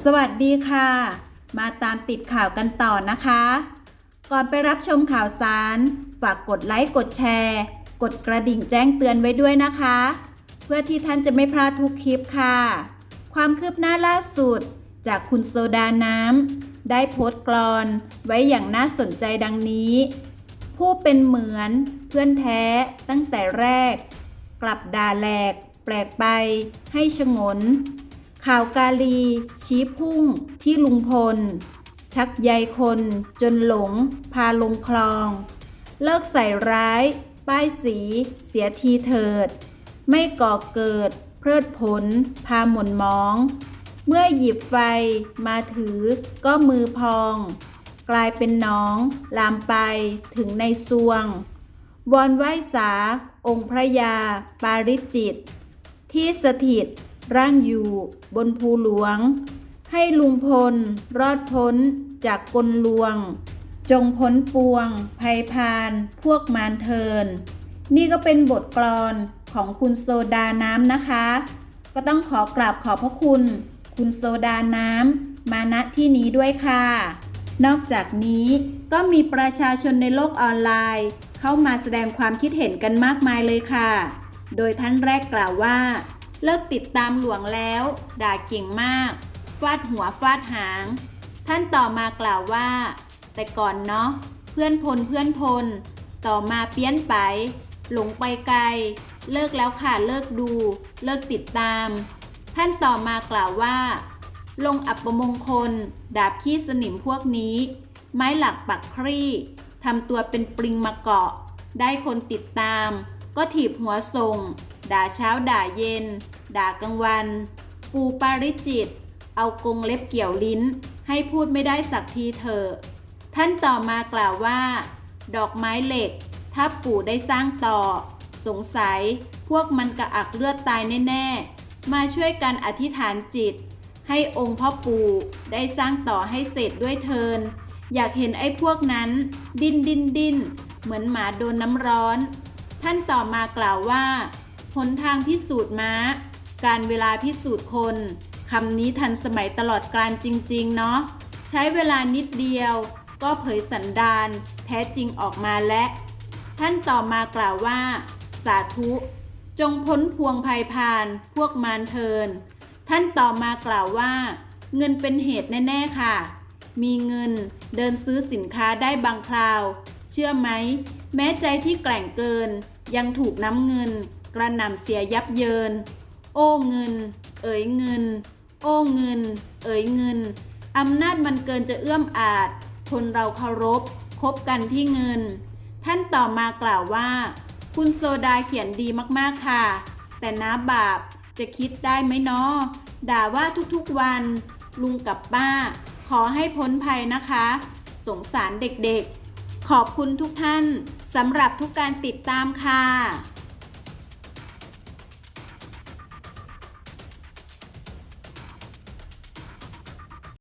สวัสดีค่ะ มาตามติดข่าวกันต่อนะคะ ก่อนไปรับชมข่าวสาร ฝากกดไลค์กดแชร์ กดกระดิ่งแจ้งเตือนไว้ด้วยนะคะ เพื่อที่ท่านจะไม่พลาดทุกคลิปค่ะ ความคืบหน้าล่าสุด จากคุณโซดาน้ำได้โพสต์กลอน ไว้อย่างน่าสนใจดังนี้ ผู้เป็นเหมือนเพื่อนแท้ตั้งแต่แรก กลับด่าแหลก แปลกไป ให้ชงน ข่าวกาลี ชี้พุ่งที่ลุงพล ชักใยคนจนหลง พาลงคลอง เลิกใส่ร้าย ป้ายสี เสียทีเถิด ไม่ก่อเกิด เพลิดผล พาหม่นมอง เมื่อหยิบไฟมาถือก็มือพอง กลายเป็นน้อง ลามไปถึงในซวงวอนไหว้สา องค์พระยา ปาริจิต ที่สถิต ร่างอยู่บนภูหลวง ให้ลุงพล รอดพ้นจากกลลวง จงพ้นปวง ภัยพานพวกมารเทิน นี่ก็เป็นบทกลอนของคุณโซดาน้ำนะคะ ก็ต้องขอกราบขอบพระคุณ คุณโซดาน้ำมาณที่นี้ด้วยค่ะ นอกจากนี้ก็มีประชาชนในโลกออนไลน์ เข้ามาแสดงความคิดเห็นกันมากมายเลยค่ะ โดยท่านแรกกล่าวว่า เลิกติดตามหลวงแล้ว ด่าเก่งมาก ฟาดหัวฟาดหาง ท่านต่อมากล่าวว่า แต่ก่อนเนาะ เพื่อนพลเพื่อนพล ต่อมาเปี้ยนไป หลงไปไกล เลิกแล้วค่ะเลิกดู เลิกติดตาม ท่านต่อมากล่าวว่า ลงอับประมงคล ดาบขี้สนิมพวกนี้ ไม้หลักปักครี่ทำตัวเป็นปริงมาเกาะ ได้คนติดตาม ก็ถีบหัวส่ง ด่าเช้าด่าเย็น ด่ากลางวัน ปูปาริจิต เอากงเล็บเกี่ยวลิ้น ให้พูดไม่ได้สักทีเถอะท่านต่อมากล่าวว่า ดอกไม้เหล็ก ถ้าปู่ได้สร้างต่อ สงสัยพวกมันกระอักเลือดตายแน่ ๆ มาช่วยกันอธิษฐานจิต ให้องค์พ่อปู่ได้สร้างต่อให้เสร็จด้วยเทิน อยากเห็นไอ้พวกนั้น ดิ้นดิ้นดิ้นเหมือนหมาโดนน้ำร้อน ท่านต่อมากล่าวว่า หนทางพิสูจน์ม้า การเวลาพิสูจน์คนคำนี้ทันสมัยตลอดกาลจริง ๆ เนาะใช้เวลานิดเดียว ก็เผยสันดานแท้จริงออกมาและ ท่านต่อมากล่าวว่า สาธุ จงพ้นพวงภัยพานพวกมารเทิน ท่านต่อมากล่าวว่า เงินเป็นเหตุแน่ ๆ ค่ะ มีเงินเดินซื้อสินค้าได้บางคราว เชื่อไหม แม้ใจที่แกล่งเกิน ยังถูกน้ำเงิน กระหน่ำเสียยับเยิน โอ้เงิน เอ๋ยเงิน โอ้เงิน เอ๋ยเงินอำนาจมันเกินจะเอื้อมอาจ คนเราเคารพคบกันที่เงิน ท่านต่อมากล่าวว่า คุณโซดาเขียนดีมากๆค่ะ แต่น้าบาปจะคิดได้ไหมเนาะด่าว่าทุกๆวัน ลุงกับป้า ขอให้พ้นภัยนะคะ สงสารเด็กๆ ขอบคุณทุกท่านสำหรับทุกการติดตามค่ะ